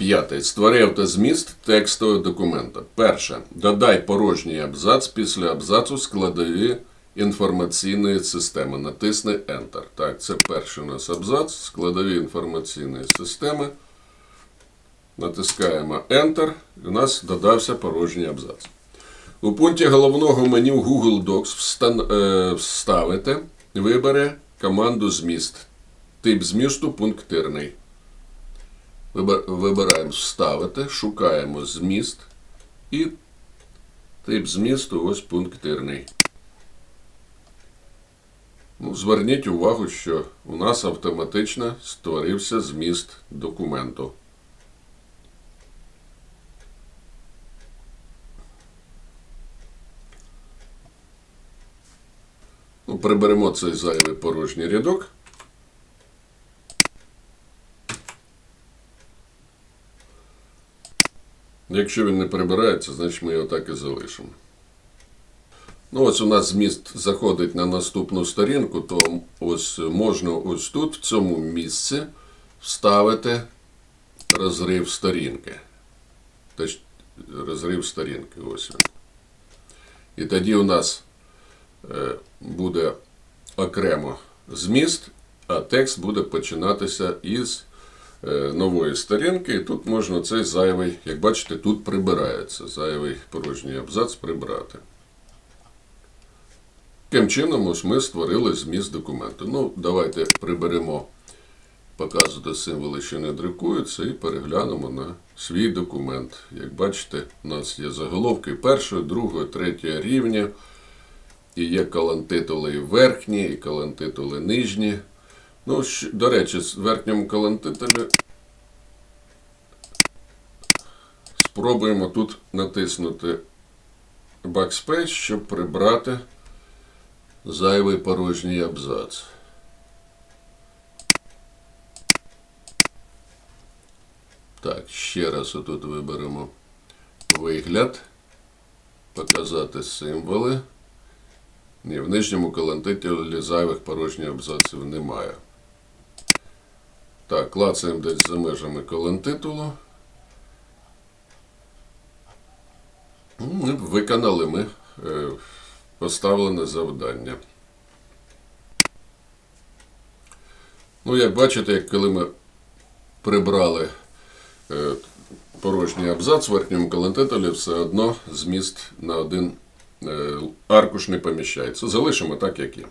П'яте. Створи автозміст текстового документа. Перше. Додай порожній абзац після абзацу складові інформаційної системи. Натисни Enter. Так, це перший у нас абзац. Складові інформаційної системи. Натискаємо Enter. І у нас додався порожній абзац. У пункті головного меню Google Docs встан- е, вставити, вибере команду зміст. Тип змісту пунктирний. Вибираємо вставити, шукаємо зміст і тип змісту ось пунктирний. Ну, зверніть увагу, що у нас автоматично створився зміст документу. Ну, приберемо цей зайвий порожній рядок. Якщо він не прибирається, значить ми його так і залишимо. Ну, ось у нас зміст заходить на наступну сторінку, то ось можна ось тут, в цьому місці, вставити розрив сторінки. Точ, розрив сторінки. Ось він. І тоді у нас е, буде окремо зміст, а текст буде починатися із нової сторінки. І тут можна цей зайвий, як бачите, тут прибирається. Зайвий порожній абзац прибрати. Таким чином, ось ми створили зміст документу. Ну, давайте приберемо показувати символи, що не друкуються, і переглянемо на свій документ. Як бачите, у нас є заголовки першого, другого, третього рівня. І є колонтитули верхні, і колонтитули нижні. Ну, до речі, в верхньому колонтитулі спробуємо тут натиснути Backspace, щоб прибрати зайвий порожній абзац. Так, ще раз отут виберемо вигляд, показати символи. Ні, в нижньому колонтитулі зайвих порожніх абзаців немає. Так, клацаємо десь за межами колонтитулу. Ну, і Виконали ми е, поставлене завдання. Ну, як бачите, коли ми прибрали е, порожній абзац в верхньому колонтитулі, все одно зміст на один е, аркуш не поміщається. Залишимо так, як є.